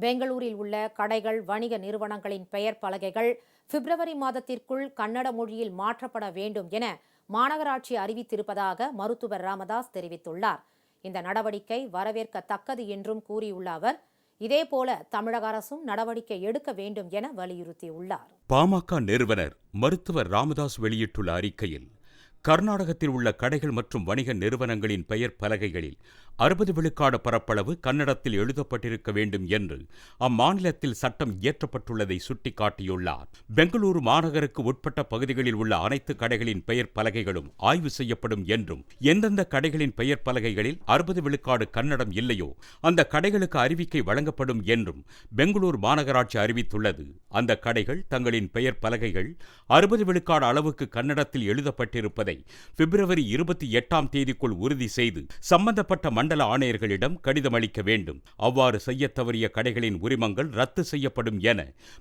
பெங்களூரில் உள்ள கடைகள் வணிக நிறுவனங்களின் பெயர் பலகைகள் பிப்ரவரி மாதத்திற்குள் கன்னட மொழியில் மாற்றப்பட வேண்டும் என மாநகராட்சி அறிவித்திருப்பதாக மருத்துவர் ராமதாஸ் தெரிவித்துள்ளார். இந்த நடவடிக்கை வரவேற்கத்தக்கது என்றும் கூறியுள்ள அவர் இதேபோல தமிழக அரசும் நடவடிக்கை எடுக்க வேண்டும் என வலியுறுத்தியுள்ளார். பாமக நிறுவனர் மருத்துவர் ராமதாஸ் வெளியிட்டுள்ள அறிக்கையில் கர்நாடகத்தில் உள்ள கடைகள் மற்றும் வணிக நிறுவனங்களின் பெயர் பலகைகளில் அறுபது விழுக்காடு பரப்பளவு கன்னடத்தில் எழுதப்பட்டிருக்க வேண்டும் என்று அம்மாநிலத்தில் சட்டம் இயற்றப்பட்டுள்ளதை சுட்டிக்காட்டியுள்ளார். பெங்களூரு மாநகருக்கு உட்பட்ட பகுதிகளில் உள்ள அனைத்து கடைகளின் பெயர் பலகைகளும் ஆய்வு செய்யப்படும் என்றும் எந்தெந்த கடைகளின் பெயர் பலகைகளில் அறுபது விழுக்காடு கன்னடம் இல்லையோ அந்த கடைகளுக்கு அறிவிக்கை வழங்கப்படும் என்றும் பெங்களூரு மாநகராட்சி அறிவித்துள்ளது. அந்த கடைகள் தங்களின் பெயர் பலகைகள் அறுபது விழுக்காடு அளவுக்கு கன்னடத்தில் எழுதப்பட்டிருப்பதை பிப்ரவரி இருபத்தி எட்டாம் தேதிக்குள் உறுதி செய்து சம்பந்தப்பட்ட மண்டல ஆணையர்களிடம் கடிதம் அளிக்க வேண்டும். அவ்வாறு செய்ய தவறிய கடைகளின் உரிமங்கள் ரத்து செய்யப்படும் என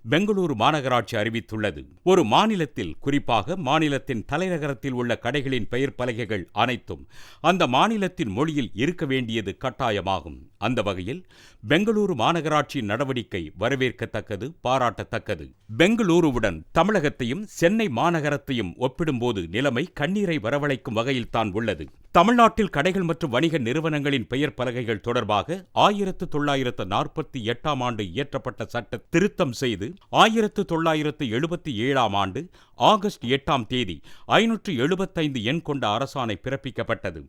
பெங்களூரு மாநகராட்சி அறிவித்துள்ளது. ஒரு மாநிலத்தில் குறிப்பாக மாநிலத்தின் தலைநகரத்தில் உள்ள கடைகளின் பெயர் பலகைகள் அனைத்தும் அந்த மாநிலத்தின் மொழியில் இருக்க வேண்டியது கட்டாயமாகும். அந்த வகையில் பெங்களூரு மாநகராட்சி நடவடிக்கை வரவேற்கத்தக்கது பாராட்டத்தக்கது. பெங்களூருவுடன் தமிழகத்தையும் சென்னை மாநகரத்தையும் ஒப்பிடும்போது நிலைமை கண்ணீரை வரவழைக்கும் வகையில் தான் உள்ளது. தமிழ்நாட்டில் கடைகள் மற்றும் வணிக நிறுவனங்களின் பெயர் பலகைகள் தொடர்பாக ஆயிரத்து தொள்ளாயிரத்து நாற்பத்தி எட்டாம் ஆண்டு இயற்றப்பட்ட சட்ட திருத்தம் செய்து ஆயிரத்து தொள்ளாயிரத்து எழுபத்தி ஏழாம் ஆண்டு ஆகஸ்ட் எட்டாம் தேதி ஐநூற்று எழுபத்தைந்து எண் கொண்ட அரசாணை பிறப்பிக்கப்பட்டது.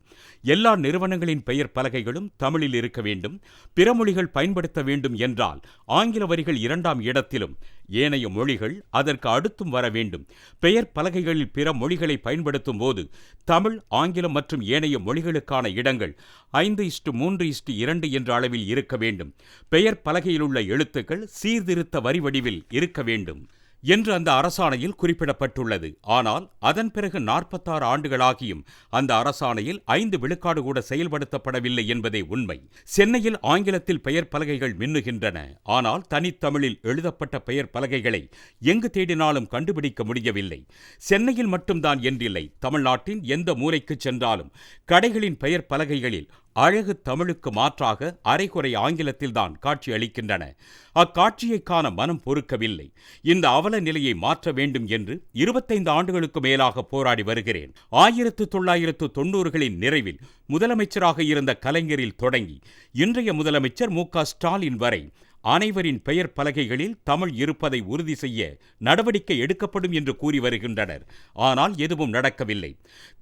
எல்லா நிறுவனங்களின் பெயர் பலகைகளும் தமிழில் இருக்க வேண்டும் பிற மொழிகள் பயன்படுத்த வேண்டும் என்றால் ஆங்கில வரிகள் இரண்டாம் இடத்திலும் ஏனைய மொழிகள் அதற்கு அடுத்தும் வர வேண்டும். பெயர் பலகைகளில் பிற மொழிகளை பயன்படுத்தும் போது தமிழ் ஆங்கிலம் மற்றும் ஏனைய மொழிகளுக்கான இடங்கள் ஐந்து இஸ்டு மூன்று இஸ்டு இரண்டு என்ற அளவில் இருக்க வேண்டும். பெயர் பலகையிலுள்ள எழுத்துக்கள் சீர்திருத்த வரி வடிவில் இருக்க வேண்டும். என்று அந்த அரசாணையில் குறிப்பிடப்பட்டுள்ளது. ஆனால் அதன் பிறகு நாற்பத்தாறு ஆண்டுகளாகியும் அந்த அரசாணையில் ஐந்து விழுக்காடு கூட செயல்படுத்தப்படவில்லை என்பதே உண்மை. சென்னையில் ஆங்கிலத்தில் பெயர் பலகைகள் மின்னுகின்றன. ஆனால் தனித்தமிழில் எழுதப்பட்ட பெயர் பலகைகளை எங்கு தேடினாலும் கண்டுபிடிக்க முடியவில்லை. சென்னையில் மட்டும்தான் என்றில்லை. தமிழ்நாட்டின் எந்த மூலைக்கு சென்றாலும் கடைகளின் பெயர் பலகைகளில் அழகு தமிழுக்கு மாற்றாக அரைகுறை ஆங்கிலத்தில்தான் காட்சி அளிக்கின்றன அக்காட்சியை காண மனம் பொறுக்கவில்லை. இந்த அவல நிலையை மாற்ற வேண்டும் என்று இருபத்தைந்து ஆண்டுகளுக்கு மேலாக போராடி வருகிறேன். ஆயிரத்து தொள்ளாயிரத்து தொன்னூறுகளின் நிறைவில் முதலமைச்சராக இருந்த கலைஞரில் தொடங்கி இன்றைய முதலமைச்சர் மு ஸ்டாலின் வரை அனைவரின் பெயர் பலகைகளில் தமிழ் இருப்பதை உறுதி செய்ய நடவடிக்கை எடுக்கப்படும் என்று கூறி வருகின்றனர். ஆனால் எதுவும் நடக்கவில்லை.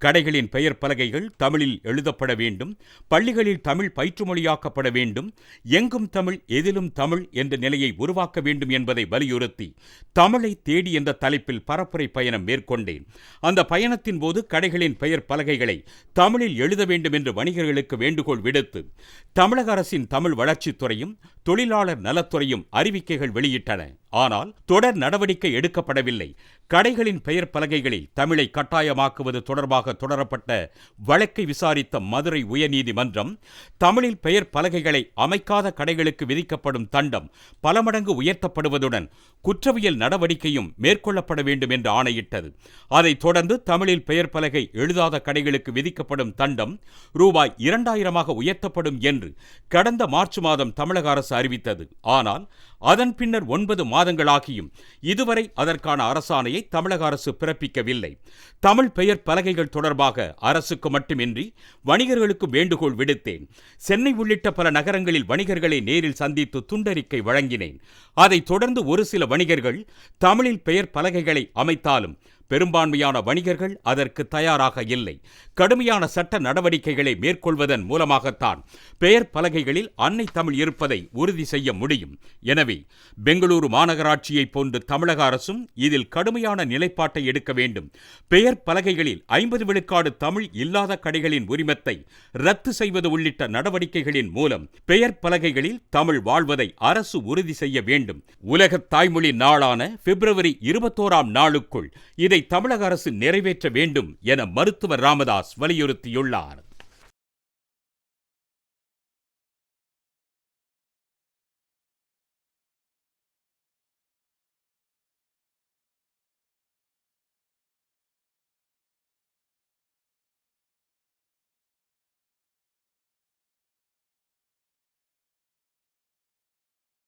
கடைகளின் பெயர் பலகைகள் தமிழில் எழுதப்பட வேண்டும். பள்ளிகளில் தமிழ் பயிற்றுமொழியாக்கப்பட வேண்டும். எங்கும் தமிழ் எதிலும் தமிழ் என்ற நிலையை உருவாக்க வேண்டும் என்பதை வலியுறுத்தி தமிழை தேடி என்ற தலைப்பில் பரப்புரை பயணம் மேற்கொண்டேன். அந்த பயணத்தின் போது கடைகளின் பெயர் பலகைகளை தமிழில் எழுத வேண்டும் என்று வணிகர்களுக்கு வேண்டுகோள் விடுத்து தமிழக அரசின் தமிழ் வளர்ச்சித்துறையும் தொழிலாளர் நலத்துறையும் அறிவிக்கைகள் வெளியிட்டன. ஆனால் தொடர் நடவடிக்கை எடுக்கப்படவில்லை. கடைகளின் பெயர் பலகைகளில் தமிழை கட்டாயமாக்குவது தொடர்பாக தொடரப்பட்ட வழக்கை விசாரித்த மதுரை உயர்நீதிமன்றம் தமிழில் பெயர் பலகைகளை அமைக்காத கடைகளுக்கு விதிக்கப்படும் தண்டம் பல மடங்கு உயர்த்தப்படுவதுடன் குற்றவியல் நடவடிக்கையும் மேற்கொள்ளப்பட வேண்டும் என்று ஆணையிட்டது. அதைத் தொடர்ந்து தமிழில் பெயர் பலகை எழுதாத கடைகளுக்கு விதிக்கப்படும் தண்டம் ரூபாய் இரண்டாயிரமாக உயர்த்தப்படும் என்று கடந்த மார்ச் மாதம் தமிழக அரசு அறிவித்தது. ஆனால் அதன் பின்னர் ஒன்பது மாதங்களாகியும் இதுவரை அதற்கான அரசாணையை தமிழக அரசு பிறப்பிக்கவில்லை. தமிழ் பெயர் பலகைகள் தொடர்பாக அரசுக்கு மட்டுமின்றி வணிகர்களுக்கு வேண்டுகோள் விடுத்தேன். சென்னை உள்ளிட்ட பல நகரங்களில் வணிகர்களை நேரில் சந்தித்து துண்டறிக்கை வழங்கினேன். அதைத் தொடர்ந்து ஒரு சில வணிகர்கள் தமிழில் பெயர் பலகைகளை அமைத்தாலும் பெரும்பான்மையான வணிகர்கள் அதற்கு தயாராக இல்லை. கடுமையான சட்ட நடவடிக்கைகளை மேற்கொள்வதன் மூலமாகத்தான் பெயர் பலகைகளில் அன்னை தமிழ் இருப்பதை உறுதி செய்ய முடியும். எனவே பெங்களூரு மாநகராட்சியை போன்று தமிழக அரசும் இதில் கடுமையான நிலைப்பாட்டை எடுக்க வேண்டும். பெயர் பலகைகளில் ஐம்பது விழுக்காடு தமிழ் இல்லாத கடைகளின் உரிமத்தை ரத்து செய்வது உள்ளிட்ட நடவடிக்கைகளின் மூலம் பெயர் பலகைகளில் தமிழ் வாழ்வதை அரசு உறுதி செய்ய வேண்டும். உலக தாய்மொழி நாளான பிப்ரவரி இருபத்தோராம் நாளுக்குள் இதை தமிழக அரசு நிறைவேற்ற வேண்டும் என மருத்துவர் ராமதாஸ் வலியுறுத்தியுள்ளார்.